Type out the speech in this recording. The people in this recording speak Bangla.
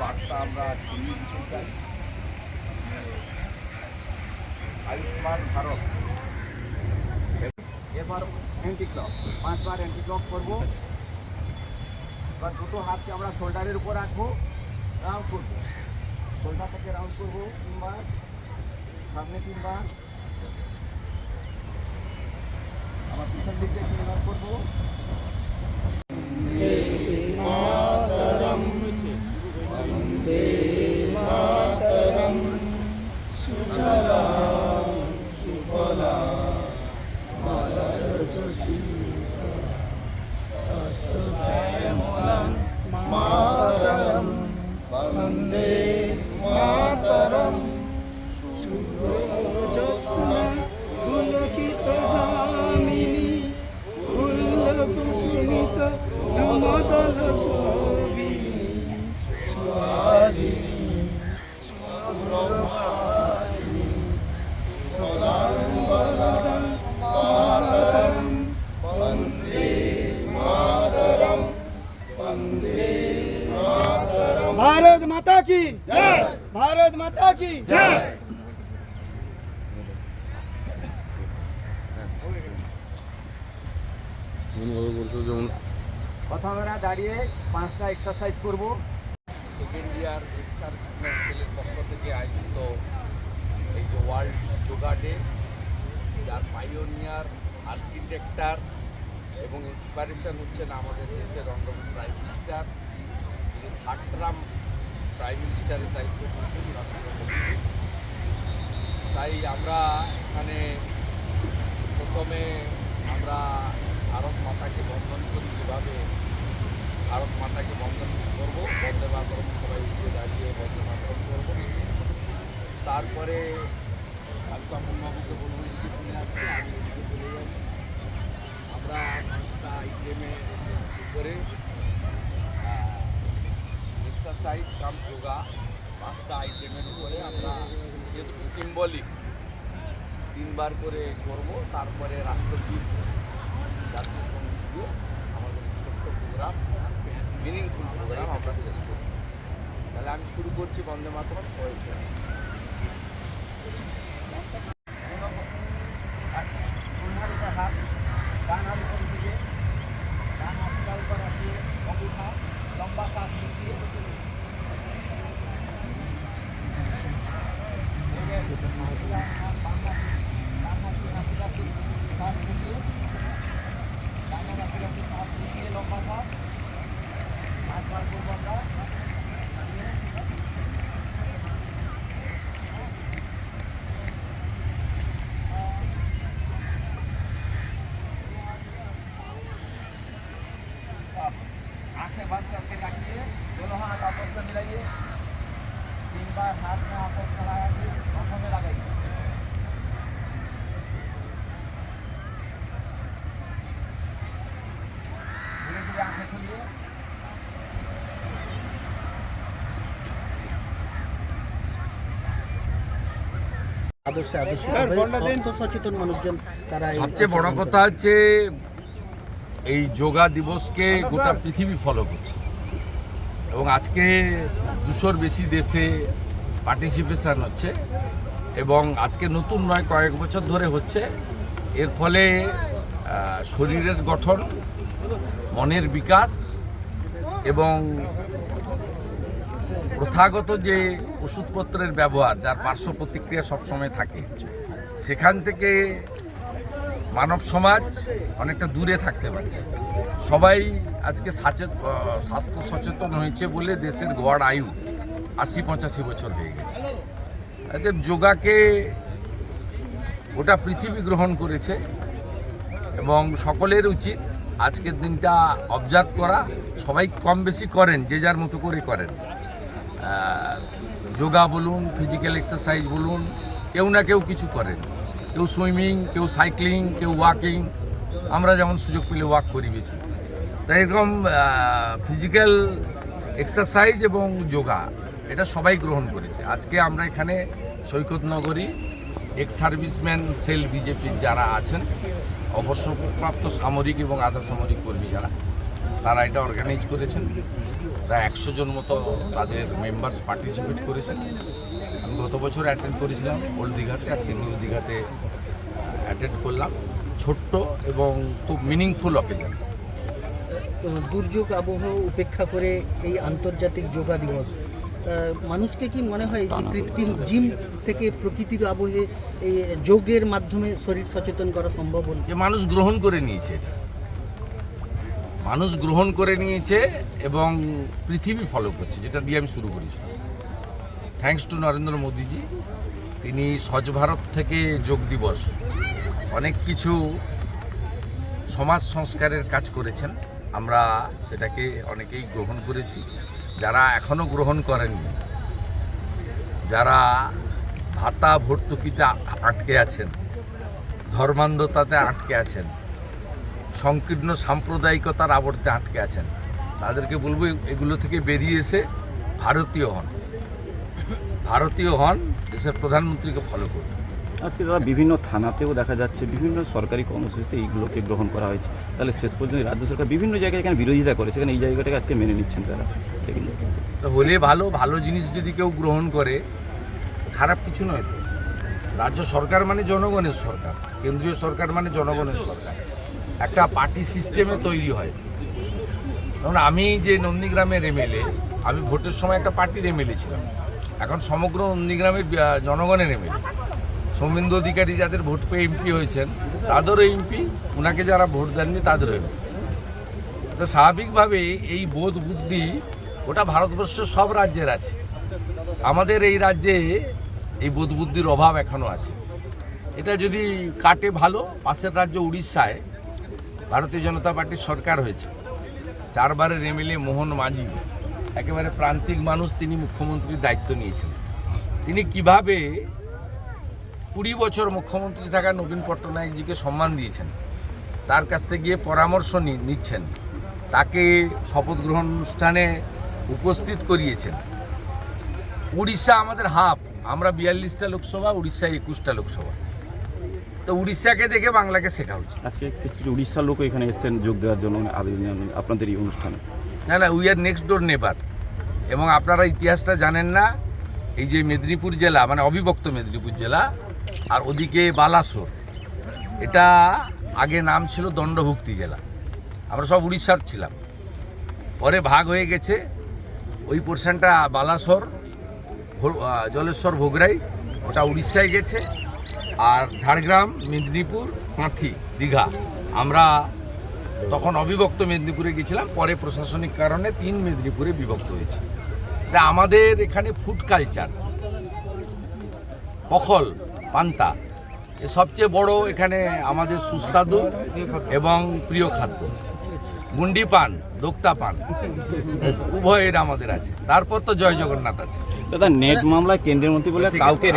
বার্তা আমরা ছড়িয়ে দিতে চাই আয়ুষ্মান ভারত। এবার অ্যান্টি ক্লক পাঁচবার অ্যান্টি ক্লক করব। এবার দুটো হাতকে আমরা শোল্ডারের উপর রাখব রাউন্ড করব। শোল্ডার থেকে রাউন্ড করব তিনবার, সামনে তিনবার। আবার পিছন দিক তিনবার করব। বন্দে মাতরম। শুভ্রজ্যোৎস্না পুলকিত যামিনী উল্লকুসুমিত ধ্রুমদল শোভিনী। সুহাসিনী সুমধুরভাসিনী মাতা কি ভারত মাতা কি প্রথমেরা দাঁড়িয়ে পাঁচটা এক্সারসাইজ করব। সেকেন্ড ইয়ার সেলের পক্ষ থেকে আয়োজিত এই যে ওয়ার্ল্ড যোগা ডে যার পাইওনিয়ার আর্কিটেক্টার এবং ইন্সপায়ারেশন হচ্ছেন আমাদের দেশের অন্যতম প্রাইম মিনিস্টার তিনি থার্ড প্রাইম মিনিস্টারের দায়িত্ব মোদী তাই আমরা এখানে প্রথমে আমরা ভারত মাতাকে বন্ধন করি যেভাবে ভারত মাতাকে বন্ধন করব, বন্দে মাতরম সবাই উঠে দাঁড়িয়ে বন্দে মাতরম করব। তারপরে আমি তপনবাবুকে বলব এদিকে চলে আসতে আমি এদিকে চলে যাব আমরা পাঁচটা আইটেমে উপরে এক্সারসাইজ কাম যোগা পাঁচটা আইটেমের উপরে আমরা যেহেতু সিম্বলিক তিনবার করে করব, তারপরে রাষ্ট্রগীত জাতীয় সংগীত দিয়ে আমাদের ছোট্ট প্রোগ্রাম মিনিংফুল প্রোগ্রাম আমরা শেষ করব। তাহলে আমি শুরু করছি, বন্দে মাতরম, সবাই আদর্শে আদর্শ সচেতন মানুষজন তারা সবচেয়ে বড় কথা হচ্ছে এই যোগা দিবসকে গোটা পৃথিবী ফলো করছে। এবং আজকে দুশোর বেশি দেশে পার্টিসিপেশন হচ্ছে এবং আজকে নতুন নয় কয়েক বছর ধরে হচ্ছে। এর ফলে শরীরের গঠন মনের বিকাশ এবং প্রথাগত যে ওষুধপত্রের ব্যবহার, যার পার্শ্ব প্রতিক্রিয়া সবসময় থাকে, সেখান থেকে মানব সমাজ অনেকটা দূরে থাকতে পারছে। সবাই আজকে সচেত স্বাস্থ্য সচেতন হয়েছে বলে দেশের গড় আয়ু আশি পঁচাশি বছর হয়ে গেছে। এতে যোগাকে গোটা পৃথিবী গ্রহণ করেছে এবং সকলের উচিত আজকের দিনটা অবজার্ভ করা। সবাই কম বেশি করেন, যে যার মতো করে করেন। যোগা বলুন ফিজিক্যাল এক্সারসাইজ বলুন, কেউ না কেউ কিছু করেন। কেউ সুইমিং কেউ সাইক্লিং কেউ ওয়াকিং আমরা যেমন সুযোগ পেলে ওয়াক করি বেশি। তাই এরকম ফিজিক্যাল এক্সারসাইজ এবং যোগা, এটা সবাই গ্রহণ করেছে। আজকে আমরা এখানে সৈকত নগরী এক্স সার্ভিসম্যান সেল বিজেপির যারা আছেন, অবসরপ্রাপ্ত সামরিক এবং আধা সামরিক কর্মী যারা তারা এটা অর্গানাইজ করেছেন। প্রায় একশো জন মতো তাদের মেম্বার্স পার্টিসিপেট করেছেন। আমি গত বছর অ্যাটেন্ড করেছিলাম ওল্ড দীঘাতে আজকে নিউ দীঘাতে অ্যাটেন্ড করলাম। ছোট্ট এবং খুব মিনিংফুল অকেজন দুর্যোগ আবহাওয়া উপেক্ষা করে এই আন্তর্জাতিক যোগা দিবস। মানুষকে কি মনে হয় যে কৃত্রিম জিম থেকে প্রকৃতির আবহে এই যোগের মাধ্যমে শরীর সচেতন করা সম্ভব হল? মানুষ গ্রহণ করে নিয়েছে এটা। মানুষ গ্রহণ করে নিয়েছে এবং পৃথিবী ফলো করছে, যেটা দিয়ে আমি শুরু করেছি। থ্যাঙ্কস টু নরেন্দ্র মোদীজি, তিনি স্বচ্ছ ভারত থেকে যোগ দিবস, অনেক কিছু সমাজ সংস্কারের কাজ করেছেন। আমরা সেটাকে অনেকেই গ্রহণ করেছি। যারা এখনও গ্রহণ করেননি, যারা ভাতা ভর্তুকিতে আটকে আছেন, ধর্মান্ধতাতে আটকে আছেন সংকীর্ণ সাম্প্রদায়িকতার আবর্তে আটকে আছেন। তাদেরকে বলব এগুলো থেকে বেরিয়ে এসে ভারতীয় হন। ভারতীয় হন দেশের প্রধানমন্ত্রীকে ফলো করুন। আজকে দাদা বিভিন্ন থানাতেও দেখা যাচ্ছে বিভিন্ন সরকারি কর্মসূচিতে এইগুলোকে গ্রহণ করা হয়েছে। তাহলে শেষ পর্যন্ত রাজ্য সরকার বিভিন্ন জায়গায় এখানে বিরোধিতা করে সেখানে এই জায়গাটাকে আজকে মেনে নিচ্ছেন তারা। তো হলে ভালো ভালো জিনিস যদি কেউ গ্রহণ করে খারাপ কিছু নয় তো। রাজ্য সরকার মানে জনগণের সরকার কেন্দ্রীয় সরকার মানে জনগণের সরকার। একটা পার্টি সিস্টেমে তৈরি হয়। যেমন আমি যে নন্দীগ্রামের এমএলএ, আমি ভোটের সময় একটা পার্টির এমএলএ ছিলাম। এখন সমগ্র নন্দীগ্রামের জনগণের এমএলএ। সৌমেন্দু অধিকারী যাদের ভোট পেয়ে এমপি হয়েছেন, তাদেরও এমপি ওনাকে যারা ভোট দেননি, তাদেরও এমপি। তো স্বাভাবিকভাবে এই বোধ বুদ্ধি ওটা ভারতবর্ষের সব রাজ্যের আছে। আমাদের এই রাজ্যে এই বোধ বুদ্ধির অভাব এখনও আছে। এটা যদি কাটে ভালো, পাশের রাজ্য উড়িষ্যায় ভারতীয় জনতা পার্টির সরকার হয়েছে। চারবারের এমএলএ মোহন মাঝি, একেবারে প্রান্তিক মানুষ তিনি মুখ্যমন্ত্রীর দায়িত্ব নিয়েছেন। তিনি কীভাবে কুড়ি বছর মুখ্যমন্ত্রী থাকা নবীন পট্টনায়কজিকে সম্মান দিয়েছেন, তার কাছ থেকে গিয়ে পরামর্শ নিচ্ছেন, তাকে শপথ গ্রহণ অনুষ্ঠানে উপস্থিত করিয়েছেন। উড়িষ্যা আমাদের হাফ, আমরা বিয়াল্লিশটা লোকসভা উড়িষ্যা একুশটা লোকসভা। তো উড়িষ্যাকে দেখে বাংলাকে শেখা উচিত। আজকে কিছু উড়িষ্যার লোকও এখানে এসেছেন যোগ দেওয়ার জন্য আবেদন আপনাদের এই অনুষ্ঠানে। না না উই আর নেক্সট ডোর নেবার এবং আপনারা ইতিহাসটা জানেন না এই যে মেদিনীপুর জেলা মানে অবিভক্ত মেদিনীপুর জেলা আর ওদিকে বালাসোর। এটা আগে নাম ছিল দণ্ডভুক্তি জেলা। আমরা সব উড়িষ্যার ছিলাম। পরে ভাগ হয়ে গেছে ওই পোর্শনটা বালাসোর জলেশ্বর ভোগরাই ওটা উড়িষ্যায় গেছে। আর ঝাড়গ্রাম মেদিনীপুর কাঁথি দীঘা। আমরা তখন অবিভক্ত মেদিনীপুরে গেছিলাম পরে প্রশাসনিক কারণে তিন মেদিনীপুরে বিভক্ত হয়েছে। তা আমাদের এখানে ফুড কালচার পখল পান্তা এ সবচেয়ে বড় এখানে আমাদের সুস্বাদু এবং প্রিয় খাদ্য। গুন্ডি পান দোক্তা পান উভয়ের আমাদের আছে। তারপর তো জয় জগন্নাথ আছে। দাদা নেট মামলায় কেন্দ্রের মন্ত্রী বলে কাউকে